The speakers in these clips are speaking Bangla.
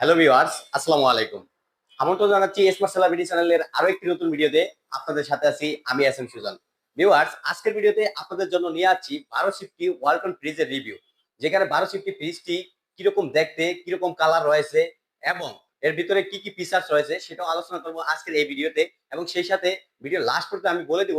হ্যালো ভিউয়ার্স আসসালামু আলাইকুম আমন্ত্রণ জানাচ্ছি এসমা সেলাবিটি চ্যানেলের আরও একটি নতুন ভিডিওতে আপনাদের সাথে আছি আমি এস এম সুজন। ভিউয়ার্স আজকের ভিডিওতে আপনাদের জন্য নিয়ে আসছি বারো সিফটি ওয়ালটন ফ্রিজের রিভিউ যেখানে বারো সিফটি ফ্রিজটি কীরকম দেখতে, কীরকম কালার রয়েছে এবং এর ভিতরে কি কি ফিচার্স রয়েছে সেটাও আলোচনা করব আজকের এই ভিডিওতে এবং সেই সাথে ভিডিও লাস্ট পর্যন্ত আমি বলে দিব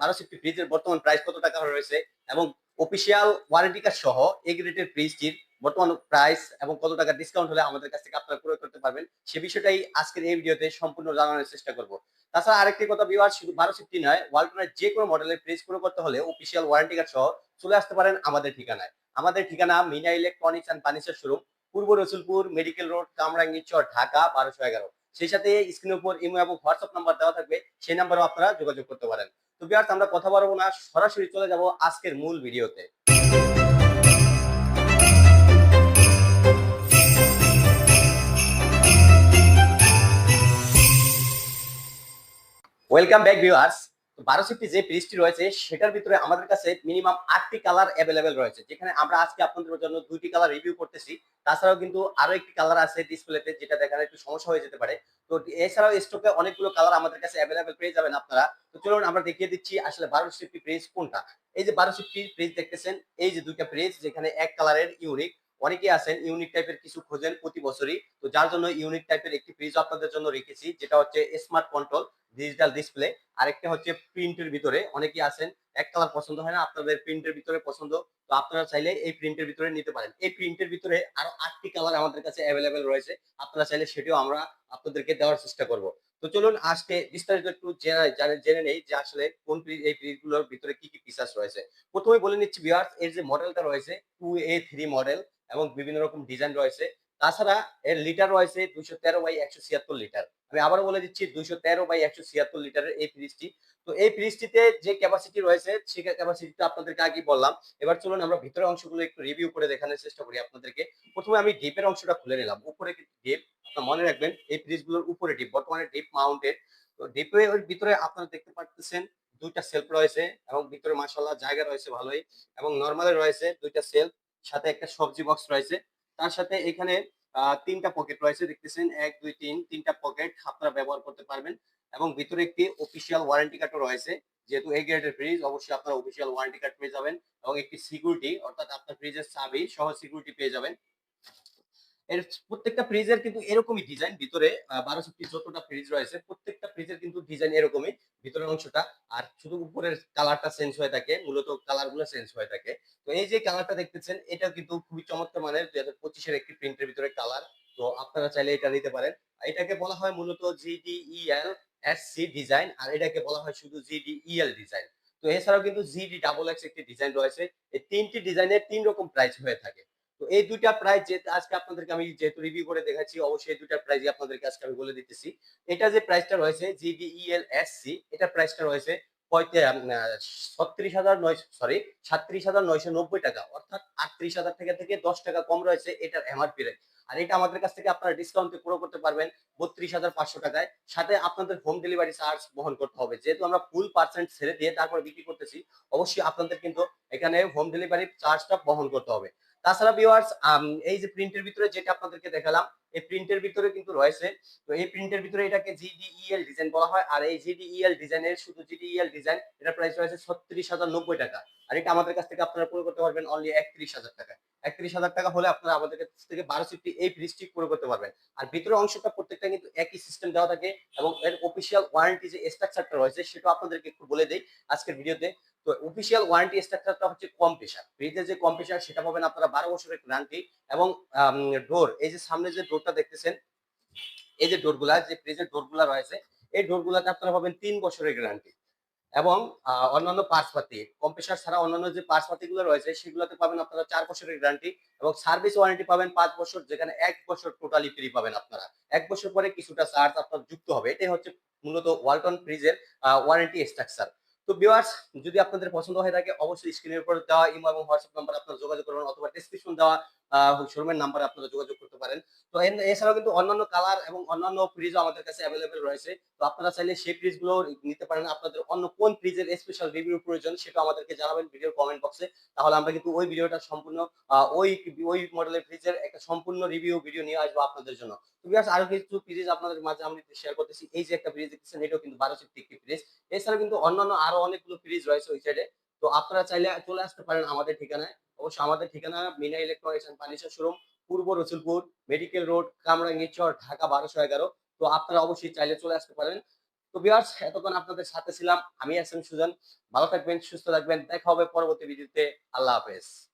বারো সিফটি ফ্রিজের বর্তমান প্রাইস কত টাকা রয়েছে এবং অফিসিয়াল ওয়ারেন্টি কার্ড সহ এই গ্রেডের ফ্রিজটির বর্তমান প্রাইস এবং কত টাকা ডিসকাউন্ট হলে আমাদের কাছ থেকে আপনারা ক্রয় করতে পারবেন, সে বিষয়টাই আজকের এই ভিডিওতে সম্পূর্ণ জানানোর চেষ্টা করব। তাছাড়া আরেকটি কথা বিভাগ শুধু বারো সিফটি নয় ওয়ালটনের যে কোনো মডেলের ফ্রিজ ক্রয় করতে হলে অফিসিয়াল ওয়ারেন্টি কার্ড সহ চলে আসতে পারেন আমাদের ঠিকানায়। আমাদের ঠিকানা Mina electronics and furniture showroom Purba Rasulpur medical road Kamrangirchar, Dhaka, বারোশো এগারো। সেই সাথে স্ক্রিনের উপর ইমো এবং হোয়াটসঅ্যাপ নাম্বার দেওয়া থাকবে, সেই নাম্বারেও আপনারা যোগাযোগ করতে পারেন। তো বিয়ার্স আমরা কথা বলব না, সরাসরি চলে যাব আজকের মূল ভিডিওতে। ওয়েলকাম ব্যাক ভিউয়ার্স বারো সিফটি যে ফ্রিজটি রয়েছে, সেটার ভিতরে আমাদের কাছে মিনিমাম আটটি কালার অ্যাভেলেবেল রয়েছে। যেখানে আমরা আজকে আপনাদের জন্য দুইটি কালার রিভিউ করতেছি। তাছাড়াও কিন্তু আরও একটি কালার আছে ডিসপ্লেতে যেটা দেখার একটু সমস্যা হয়ে যেতে পারে। তো এছাড়াও স্টকে অনেকগুলো কালার আমাদের কাছে অ্যাভেলেবেল পেয়ে যাবেন আপনারা। তো চলুন আমরা দেখিয়ে দিচ্ছি আসলে বারো সিফটি ফ্রিজ কোনটা। এই যে বারো সিফটি ফ্রিজ দেখতেছেন, এই যে দুইটা ফ্রিজ যেখানে এক কালারের ইউনিক অনেকে আছেন ইউনিক টাইপের কিছু খোঁজেন প্রতি বছরই। তো যার জন্য ইউনিক টাইপের একটি ফ্রিজ আপনাদের জন্য রেখেছি, যেটা হচ্ছে স্মার্ট কন্ট্রোল ডিজিটাল ডিসপ্লে আরেকটা হচ্ছে প্রিন্টের ভিতরে অনেকে আছেন, এক কালার পছন্দ হয় না, আপনাদের প্রিন্টের ভিতরে পছন্দ, তো আপনারা চাইলে এই প্রিন্টের ভিতরে নিতে পারেন। এই প্রিন্টের ভিতরে আরও আটটি কালার আমাদের কাছে অ্যাভেলেবেল রয়েছে, আপনারা চাইলে সেটিও আমরা আপনাদেরকে দেওয়ার চেষ্টা করব। তো চলুন আজকে বিস্তারিত একটু জেনে- জেনে নেই যে আসলে কোন ফ্রিজ এই ফ্রিজগুলোর ভিতরে কি কি ফিচার্স রয়েছে। প্রথমে বলে নিচ্ছি ভিউয়ার্স এর যে মডেলটা রয়েছে টু এ থ্রি মডেল এবং বিভিন্ন রকম ডিজাইন রয়েছে। তাছাড়া এর লিটার রয়েছে দুইশো তেরো বাই একশো ছিয়াত্তর লিটার আমি আবারও বলে দিচ্ছি দুইশো তেরো বাই একশো ছিয়াত্তর লিটারের এই ফ্রিজটি তো এই ফ্রিজটিতে যে ক্যাপাসিটি রয়েছে সেই ক্যাপাসিটিটা আপনাদেরকে আগে বললাম। এবার চলুন আমরা ভিতরের অংশগুলো একটু রিভিউ করে দেখানোর চেষ্টা করি আপনাদেরকে। প্রথমে আমি ডিপের অংশটা খুলে নিলাম। উপরে ডিপ আপনার মনে রাখবেন এই ফ্রিজগুলোর উপরে ডিপ বর্তমানে ডিপ মাউন্টেড তো ডিপের ভিতরে আপনারা দেখতে পাচ্ছেন দুইটা সেলফ রয়েছে এবং ভিতরে মাসাল্লাহ জায়গা রয়েছে ভালোই এবং নর্মালে রয়েছে দুইটা সেলফ সাথে একটা সবজি বক্স রয়েছে। তার সাথে এখানে তিনটা পকেট রয়েছে, দেখতেছেন? এক, দুই, তিন, তিনটা পকেট আপনারা ব্যবহার করতে পারবেন এবং ভিতরে একটি অফিসিয়াল ওয়ারেন্টি কার্ডও রয়েছে। যেহেতু এই গ্রেডের ফ্রিজ অবশ্যই আপনারা অফিসিয়াল ওয়ারেন্টি কার্ড পেয়ে যাবেন এবং একটি সিকিউরিটি অর্থাৎ আপনার ফ্রিজের চাবি সহ সিকিউরিটি পেয়ে যাবেন। এর প্রত্যেকটা ফ্রিজের কিন্তু এরকমই ডিজাইন ভিতরে বারোশো পিস যতটা ফ্রিজ রয়েছে, প্রত্যেকটা ফ্রিজের কিন্তু ডিজাইন এরকমই ভিতরের অংশটা। আর শুধু উপরের কালারটা চেঞ্জ হয়ে থাকে, মূলত কালারগুলো চেঞ্জ হয়ে থাকে। তো এই যে কালারটা দেখতেছেন এটা কিন্তু খুবই চমৎকার মানের দুই হাজার পঁচিশের একটি প্রিন্টের ভিতরে কালার তো আপনারা চাইলে এটা নিতে পারেন। এটাকে বলা হয় মূলত জিডিইএল এস সি ডিজাইন আর এটাকে বলা হয় শুধু জিডিইএল ডিজাইন তো এছাড়াও কিন্তু জিডি ডাবল এক্স একটি ডিজাইন রয়েছে। এই তিনটি ডিজাইনের তিন রকম প্রাইস হয়ে থাকে। তো এই দুইটা প্রাইস যে আজকে আপনাদেরকে আমি যেহেতু রিভিউ করে দেখাচ্ছি, অবশ্যই এই দুইটা প্রাইস আপনাদেরকে আজকে আমি বলে দিতেছি। এটা যে প্রাইসটা রয়েছে জিডিইএল এস সি এটা প্রাইসটা রয়েছে এমআরপি আর এটা আমাদের কাছ থেকে পুরো করতে পারবেন বত্রিশ হাজার পাঁচশো টাকায়। সাথে আপনাদের হোম ডেলিভারি চার্জ বহন করতে হবে। যেহেতু আমরা ফুল পার্সেন্ট ছেড়ে দিয়ে তারপর বিক্রি করতেছি, অবশ্যই আপনাদের কিন্তু এখানে হোম ডেলিভারি চার্জটা বহন করতে হবে। তাছাড়া ভিউয়ার্স এই যে প্রিন্টের ভিতরে যেটা আপনাদেরকে দেখালাম, এই প্রিন্টের ভিতরে কিন্তু রয়েছে। তো এই প্রিন্টের ভিতরে এটাকে জিডিইএল ডিজাইন বলা হয়, আর এই জিডিইএল ডিজাইনের শুধু জিডিইএল ডিজাইন এটা প্রাইস রয়েছে ছত্রিশ হাজার নব্বই টাকা। আর এটা আমাদের কাছ থেকে আপনারা পুরো করতে পারবেন অনলি একত্রিশ হাজার টাকা একত্রিশ হাজার টাকা হলে আপনারা আমাদের কাছ থেকে বারো সিফটি এই ফ্রিজটি পুরো করতে পারবেন। আর ভিতরের অংশটা প্রত্যেকটা কিন্তু একই সিস্টেম দেওয়া থাকে এবং এর অফিসিয়াল ওয়ারেন্টি যে স্ট্রাকচারটা রয়েছে সেটা আপনাদেরকে একটু বলে দেই আজকের ভিডিওতে। তো অফিসিয়াল ওয়ারেন্টি স্ট্রাকচারটা হচ্ছে কম প্রেশার ফ্রিজের যে কম প্রেশার সেটা পাবেন আপনারা বারো বছরের গ্যারান্টি এবং ডোর এই যে সামনে যে ডোরটা দেখতেছেন, এই যে ডোরগুলা যে ফ্রিজের ডোরগুলা রয়েছে, এই ডোরগুলাতে আপনারা পাবেন তিন বছরের গ্যারান্টি এবং অন্যান্য পার্টসপাতি কম্প্রেসার ছাড়া অন্যান্য যে পার্টসপাতি গুলো রয়েছে, সেগুলোতে পাবেন আপনারা চার বছরের গ্যারান্টি এবং সার্ভিস ওয়ারেন্টি পাবেন পাঁচ বছর, যেখানে এক বছর টোটালি ফ্রি পাবেন আপনারা। এক বছর পরে কিছুটা চার্জ আপনার যুক্ত হবে। এটাই হচ্ছে মূলত ওয়ালটন ফ্রিজের ওয়ারেন্টি স্ট্রাকচার। তো ভিউয়ার্স, যদি আপনাদের পছন্দ হয়ে থাকে, অবশ্যই স্ক্রিনের উপর দেওয়া ইমো এবং হোয়াটসঅ্যাপ নাম্বার আপনারা যোগাযোগ করবেন অথবা ডেসক্রিপশন দেওয়া শোরুমের নাম্বারে আপনারা যোগাযোগ করতে পারেন। তো এছাড়াও কিন্তু অন্যান্য কালার এবং অন্যান্য ফ্রিজও আমাদের কাছে অ্যাভেলেবেল রয়েছে। তো আপনারা চাইলে সেই ফ্রিজগুলো নিতে পারেন। আপনাদের অন্য কোন ফ্রিজের স্পেশাল রিভিউ প্রয়োজন সেটা আমাদেরকে জানাবেন ভিডিওর কমেন্ট বক্সে তাহলে আমরা কিন্তু ওই ভিডিওটা সম্পূর্ণ ওই ওই মডেলের ফ্রিজের একটা সম্পূর্ণ রিভিউ ভিডিও নিয়ে আসব আপনাদের জন্য। আরও কিছু ফ্রিজ আপনাদের মাঝে আমি শেয়ার করতেছি। এই যে একটা ফ্রিজ দেখতেছেন, এটাও কিন্তু বারো সিফটি একটি ফ্রিজ এছাড়া কিন্তু অন্যান্য আরও অনেকগুলো ফ্রিজ রয়েছে ওই সাইডে তো আপনারা চাইলে চলে আসতে পারেন আমাদের ঠিকানায়। অবশ্য আমাদের ঠিকানা Mina electronics and furniture showroom Purba Rasulpur medical road Kamrangirchar, Dhaka বারোশো এগারো। তো আপনারা অবশ্যই চাইলে চলে আসতে পারেন। তো বিয়ার্স এতক্ষণ আপনাদের সাথে ছিলাম। আমি এস এম সুজন। ভালো থাকবেন, সুস্থ থাকবেন। দেখা হবে পরবর্তী ভিডিওতে আল্লাহ হাফেজ।